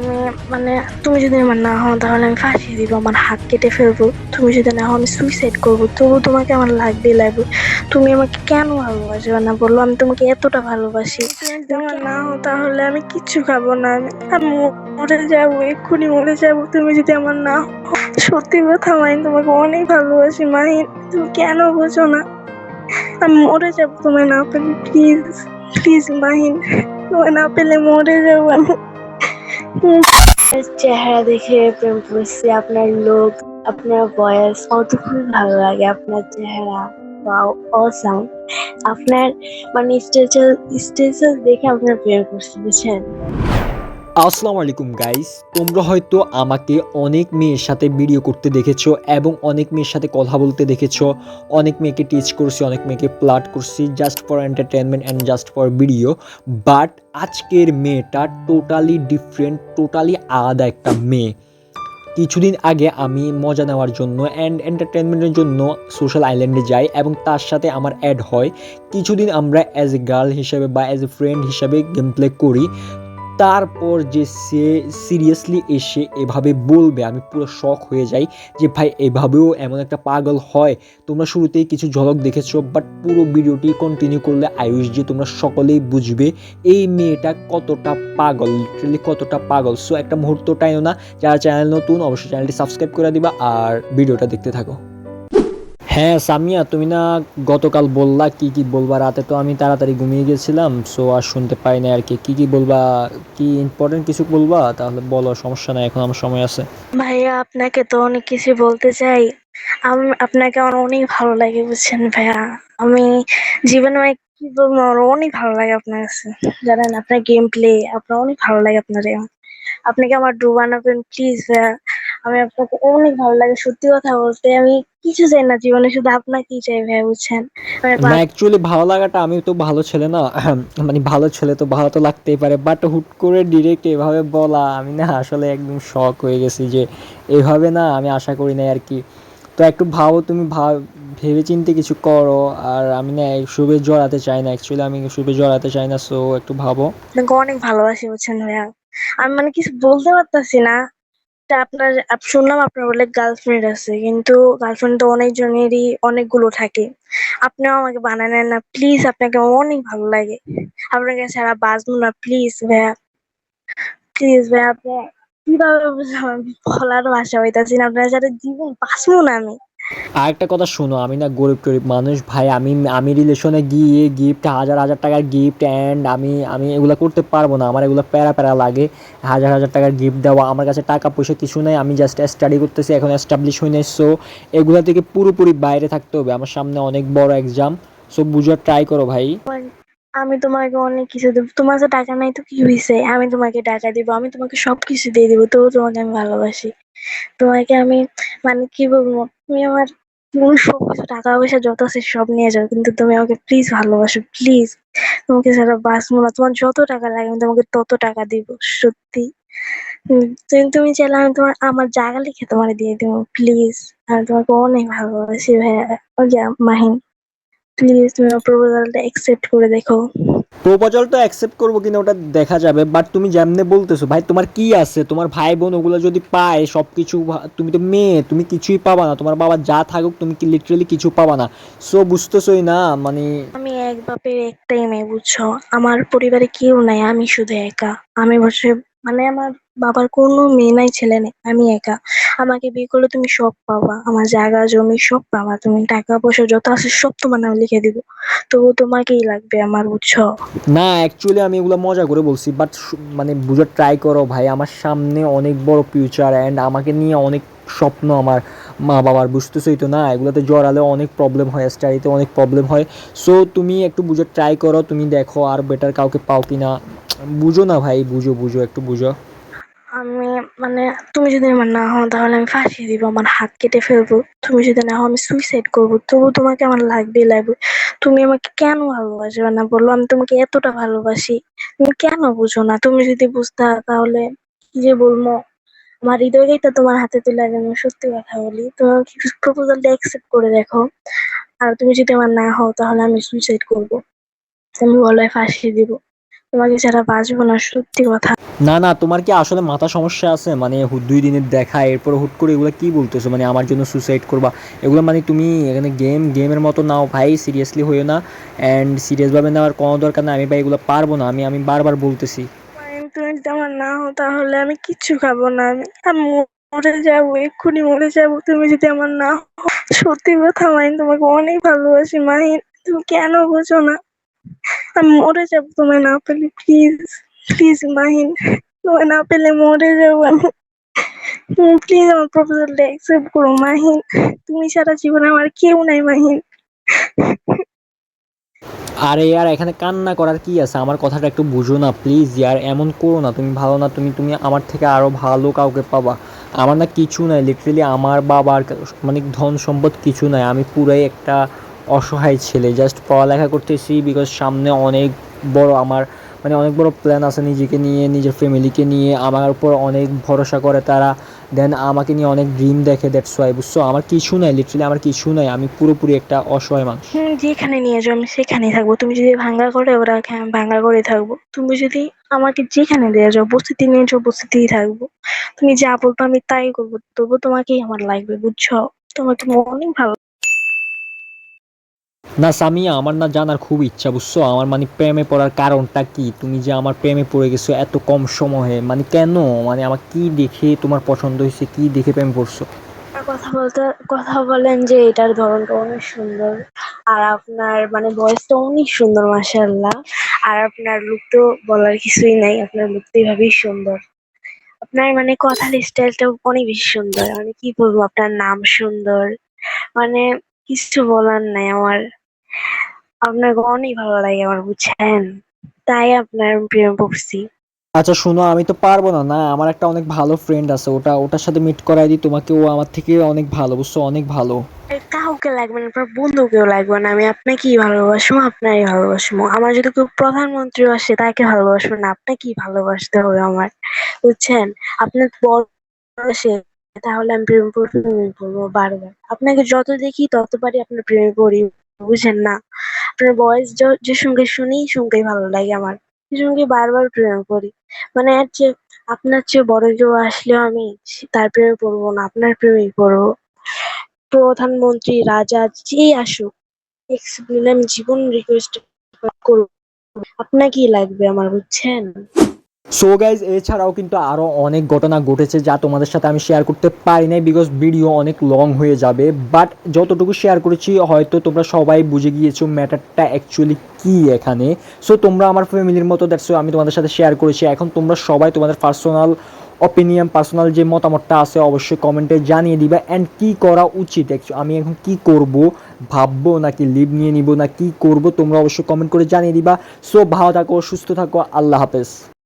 আমি মানে তুমি যদি আমার না হও তাহলে আমি ফাঁসিয়ে দিব আমার হাত কেটে ফেলব। তুমি যদি না হও আমি সুইসাইড করব। তবু তোমাকে আমার লাগবে লাগবে। তুমি আমাকে কেন ভালোবাসবে না বলল আমি তোমাকে এতটা ভালোবাসি। আমার না হও তাহলে আমি কিচ্ছু খাব না। আমি মরে যাব এক্ষুনি মরে যাব। তুমি যদি আমার না হও সত্যি কথা মাইন তোমাকে অনেক ভালোবাসি। মাহিন তুমি কেন বোঝো না? আমি মরে যাব তোমায় না পেলে প্লিজ প্লিজ মাহিন তোমায় না পেলে মরে যাব আমি। চেহারা দেখে প্রেম করছি, আপনার লোক আপনার বয়স অত খুবই ভালো লাগে আপনার চেহারা। অসাম আপনার মানে স্টেচার স্টেচার দেখে আপনার প্রেম করছি, বুঝছেন? আসসালামু আলাইকুম গাইস তোমরা হয়তো আমাকে অনেক মেয়ের সাথে ভিডিও করতে দেখেছ এবং অনেক মেয়ের সাথে কথা বলতে দেখেছ। অনেক মেয়েকে টিচ করছি, অনেক মেয়েকে প্লাট করছি just for entertainment and just for video but আজকের মেয়েটা টোটালি ডিফারেন্ট টোটালি আলাদা একটা মেয়ে। কিছুদিন আগে আমি মজা নেওয়ার জন্য অ্যান্ড এন্টারটেনমেন্টের জন্য সোশ্যাল আইল্যান্ডে যাই এবং তার সাথে আমার অ্যাড হয়। কিছুদিন আমরা অ্যাজ এ গার্ল হিসাবে বা অ্যাজ এ ফ্রেন্ড হিসাবে গেম প্লে করি। তারপর যে সে সিরিয়াসলি এসে এভাবে বলবে, আমি পুরো শখ হয়ে যাই যে ভাই, এভাবেও এমন একটা পাগল হয়। তোমরা শুরুতেই কিছু ঝলক দেখেছ বাট পুরো ভিডিওটি কন্টিনিউ করলে আয়ুষ যে তোমরা সকলেই বুঝবে, এই মেয়েটা কতটা পাগল লিটারালি কতটা পাগল। সো একটা মুহূর্ত টাইও না, যারা চ্যানেল নতুন, অবশ্যই চ্যানেলটি সাবস্ক্রাইব করে দিবা আর ভিডিওটা দেখতে থাকো। হ্যাঁ সামিয়া, তুমি না গতকাল বললা কি কি বলবা? রাতে তো আমি তাড়াতাড়ি ঘুমিয়ে গেছিলাম সো আর শুনতে পাই না আর কি। কি কি বলবা? কি ইম্পর্টেন্ট কিছু বলবা? তাহলে বলো, সমস্যা নাই, এখন আমার সময় আছে। ভাইয়া, আপনাকে তো অনেক কিছু বলতে চাই। আমি, আপনাকে আমার অনেক ভালো লাগে, বুঝছেন ভাইয়া? আমি জীবনে কি বলব, আমার অনেক ভালো লাগে আপনার কাছে। জানেন, আপনার গেম প্লে আপনার অনেক ভালো লাগে আপনার। আপনাকে আমার ডুবানাবেন প্লিজ ভাইয়া। আমি আপনাকে অনেক ভালো লাগে। সত্যি কথা বলতে আমি কিছু চাই না জীবনে শুধু আপনাকেই চাই ভাইয়া বুঝছেন? আমি না অ্যাকচুয়ালি ভালো লাগাটা আমি তো ভালো ছেলে না। মানে ভালো ছেলে তো ভালো তো লাগতেই পারে বাট হুট করে ডিরেক্ট এভাবে বলা আমি না আসলে একদম শক হয়ে গেছি যে এভাবে না আমি আশা করি নাই আর কি। তো একটু ভাবো তুমি ভাব ভেবে চিন্তে কিছু করো আর আমি না শুভে জড়াতে চাই না অ্যাকচুয়ালি আমি শুভে জড়াতে চাই না সো একটু ভাবো। অনেক ভালোবাসি বুঝছেন ভাইয়া? আমি মানে কিছু বলতে পারতাছি না আপনার শুনলাম আপনার বলে গার্লফ্রেন্ড আছে, কিন্তু গার্লফ্রেন্ড তো অনেকজনেরই অনেকগুলো থাকে। আপনিও আমাকে বানায় নেন না প্লিজ আপনাকে অনেক ভালো লাগে। আপনাকে ছাড়া বাঁচবো না প্লিজ ভাইয়া। প্লিজ ভাইয়া আপনি কীভাবে বলার ভাষা হইতাছি না, আপনার সাথে জীবন বাঁচবো না আমি। আর একটা কথা শোনো, আমি না গরিব টরিব মানুষ, ভাই, আমি আমি রিলেশনে গিয়ে গিফট হাজার হাজার টাকার গিফট অ্যান্ড আমি আমি এগুলো করতে পারব না। আমার এগুলো প্যারা প্যারা লাগে। হাজার হাজার টাকার গিফট দেওয়া, আমার কাছে টাকা পয়সা কিছু নেই, আমি জাস্ট স্টাডি করতেছি, এখন এস্টাবলিশ হয়ে নাই। সো এগুলো থেকে পুরোপুরি বাইরে থাকতে হবে। আমার সামনে অনেক বড় এক্সাম সো বুঝার ট্রাই করো ভাই। আমি তোমাকে অনেক কিছু দেবো। তোমার কাছে টাকা নাই তো কি হয়েছে আমি তোমাকে টাকা দিব, আমি তোমাকে সবকিছু দিয়ে দিব তবু তোমাকে আমি ভালোবাসি। তোমাকে আমি মানে কি বলব? তুমি আমার তুমি সবকিছু টাকা পয়সা যত আছে সব নিয়ে যাও, কিন্তু তুমি আমাকে প্লিজ ভালোবাসো প্লিজ তোমাকে ছাড়া বাঁচবো না, তোমার যত টাকা লাগে আমি তোমাকে তত টাকা দিব, সত্যি। তুমি তুমি চাইলে আমি তোমার, আমার জায়গা লিখে তোমার দিয়ে দিব প্লিজ আমি তোমাকে অনেক ভালোবাসি ভাইয়া। মাহিন প্লিজ তুমি প্রপোজালটা অ্যাকসেপ্ট করে দেখো। প্রপোজাল তো অ্যাকসেপ্ট করব কিনা ওটা দেখা যাবে বাট তুমি যেমনে বলতেছো, ভাই তোমার কি আছে? তোমার ভাই বোন ওগুলো যদি পায় সব কিছু তুমি তো মেয়ে, তুমি কিছুই পাবা না। তোমার বাবা যা থাকুক, তুমি কি লিটারেলি কিছু পাবা না। সো বুঝতেছোই না মানে আমি এক বাপের একটাই মেয়ে, বুঝছ? আমার পরিবারে কেউ নাই, আমি শুধু একা। আমি বসে মানে আমার বাবার কোনো মেয়ে নাই, ছেলে নেই। আমি একা। আমাকে বিয়ে করলে তুমি সব পাবা। আমার জায়গা, জমি সব পাবা। তুমি টাকা, পয়সা যত আছে সব তোমার নামে লিখে দিব। তবু তোমাকেই লাগবে আমার, বুঝছ? না অ্যাকচুয়ালি আমি এগুলো মজা করে বলছি বাট মানে বুঝার ট্রাই করো ভাই। আমার সামনে অনেক বড় ফিউচার অ্যান্ড আমাকে নিয়ে অনেক স্বপ্ন আমার মা বাবার বুঝতেছোই তো না? এগুলোতে জড়ালে অনেক প্রবলেম হয় স্টাডিতে অনেক প্রবলেম হয়। সো তুমি একটু বুঝার ট্রাই করো। তুমি দেখো আর বেটার কাউকে পাও কি না বুঝো না ভাই, বুঝো বুঝো, একটু বুঝো। আমি মানে তুমি যদি আমার না হও, তাহলে আমি ফাঁসিয়ে দিব, আমার হাত কেটে ফেলব। তুমি যদি না হও, আমি সুইসাইড করব। তবু তোমাকে আমার লাগবে লাগবে। তুমি আমাকে কেন ভালোবাসবে না? বলল আমি তোমাকে এতটা ভালোবাসি। তুমি কেন বুঝো না? তুমি যদি বুঝতা, তাহলে কি যে বলব? আমার হৃদয়টাই তো তোমার হাতে তুলে আমি সত্যি কথা বলি। তোমার প্রপোজালটা অ্যাকসেপ্ট করে দেখো। আর তুমি যদি আমার না হও, তাহলে আমি সুইসাইড করব। আমি গলায় ফাঁসিয়ে দিব। তোমাকে ছাড়া বাঁচবো না সত্যি কথা। না না তোমার কি আসলে মাথা সমস্যা আছে? মানে দুই দিনের দেখা এরপর হুট করে এগুলো কি বলতেছো? মানে আমার জন্য সুসাইড করবা। এগুলো মানে তুমি এখানে গেম গেমের মতো নাও ভাই সিরিয়াসলি হইও না। অ্যান্ড সিরিয়াসভাবে নেওয়ার কোনো দরকার না আমি ভাই এগুলো পারব না। আমি আমি বারবার বলতেছি। তুমি যদি আমার না হও তাহলে আমি কিচ্ছু খাব না। আমি আমি মরে যাব এক্ষুনি মরে যাব। তুমি যদি আমার না হও সত্যি কথা মাইন তোমাকে অনেক ভালোবাসি। মাহিন তুমি কেন বোঝো না? মরে যাব তোমায় না পেলে প্লিজ প্লিজ মাহিন তোমায় না পেলে মরে যাব আমি প্লিজ আমার প্রপোজালটা অ্যাকসেপ্ট করো মাহিন তুমি সারা জীবনে আমার কেউ নাই মাহিন আরে ইয়ার, এখানে কান্না করার কি আছে? আমার কথাটা একটু বুঝো না প্লিজ ইয়ার, এমন করো না। তুমি ভালো না, তুমি তুমি আমার থেকে আরও ভালো কাউকে পাবা। আমার না কিছু নাই লিটারেলি আমার বাবার মানে ধন সম্পদ কিছু নাই। আমি পুরাই একটা অসহায় ছেলে। জাস্ট পড়ালেখা করতেছি বিকজ সামনে অনেক বড় আমার মানে অনেক বড় প্ল্যান আছে নিজেকে নিয়ে, নিজের ফ্যামিলিকে নিয়ে। আমার উপর অনেক ভরসা করে তারা। দেন আমাকে নিয়ে অনেক ড্রিম দেখে দ্যাটস ওয়াই বুঝছ? আমার কিছু নাই লিটারেলি আমার কিছু নাই। আমি পুরোপুরি একটা অসহায় মানুষ। যেখানে নিয়ে যাও, আমি সেখানেই থাকব। তুমি যদি ভাঙ্গা করে, ওরা ভাঙ্গা করে থাকব। তুমি যদি আমাকে যেখানে দিয়ে যাও, বসতিতে নিয়ে যাও, বসতিতেই থাকব। তুমি যা বলব, আমি তাই করব। তবু তোমাকেই আমার লাগবে, বুঝছ? তোমাকে অনেক ভালো। না, সামিয়া, আমার না জানার খুব ইচ্ছা, বুঝছ? আমার মানে প্রেমে পড়ার কারণটা কি? তুমি যে আমার প্রেমে পড়ে গেছো এত কম সময়ে মানে কেন? মানে আমার কি দেখে তোমার পছন্দ হয়েছে, কি দেখে প্রেমে পড়ছো? কথা বলতে, কথা বলেন যে, এটার ধরনটা অনেক সুন্দর। আর আপনার মানে ভয়েসটা অনেক সুন্দর, মাশাআল্লাহ। আর আপনার লুক তো বলার কিছুই নাই, আপনার লুক তো এইভাবেই সুন্দর। আপনার মানে কথার স্টাইলটা অনেক বেশি সুন্দর। মানে কি বলব, আপনার নাম সুন্দর। মানে কিছু বলার নাই আমার। আপনাকে অনেক ভালো লাগে আমার বুঝছেন? তাই আপনার প্রেমে পড়ছি। আচ্ছা শোনো আমি তো পারব না। না আমার একটা অনেক ভালো ফ্রেন্ড আছে ওটা ওটার সাথে মিট করাই দিই তোমাকে ও আমার থেকে অনেক ভালো বুঝছ? অনেক ভালো। কাউকে লাগবে না আপনার বন্ধুকেও লাগবে না আমি আপনাকেই ভালোবাসবো আপনারই ভালোবাসবো। আমার যদি কেউ প্রধানমন্ত্রী আসে তাকে ভালোবাসবো না আপনাকেই ভালোবাসতে হবে আমার বুঝছেন? আপনার বড় আসে তাহলে আমি প্রেমে পড়ব বারবার। আপনাকে যত দেখি ততবারই আপনার প্রেমে পড়ি। বুঝেন না। আপনার বয়স যে সঙ্গে শুনি, সঙ্গেই ভালো লাগে আমার। সে সঙ্গে বারবার প্রেমে পড়ি মানে আর চেয়ে, আপনার চেয়ে বড় কেউ আসলেও আমি তার প্রেমে পড়ব না, আপনার প্রেমেই পড়ব। প্রধানমন্ত্রী, রাজা যেই আসুক আমি জীবন রিকোয়েস্ট করব আপনাকেই লাগবে আমার, বুঝছেন? সো গাইজ এছাড়াও কিন্তু আরও অনেক ঘটনা ঘটেছে যা তোমাদের সাথে আমি শেয়ার করতে পারি নাই বিকজ ভিডিও অনেক লং হয়ে যাবে। বাট যতটুকু শেয়ার করেছি, হয়তো তোমরা সবাই বুঝে গিয়েছো ম্যাটারটা অ্যাকচুয়ালি কি এখানে। সো তোমরা আমার ফ্যামিলির মতো দেখছ আমি তোমাদের সাথে শেয়ার করেছি। এখন তোমরা সবাই তোমাদের পার্সোনাল অপিনিয়ন পার্সোনাল যে মতামতটা আছে, অবশ্যই কমেন্টে জানিয়ে দিবা। অ্যান্ড কি করা উচিত আমি এখন কি করব? ভাববো নাকি লিভ নিয়ে নিব না কি করব? তোমরা অবশ্যই কমেন্ট করে জানিয়ে দিবা। সো ভালো থাকো, সুস্থ থাকো, আল্লাহ হাফেজ।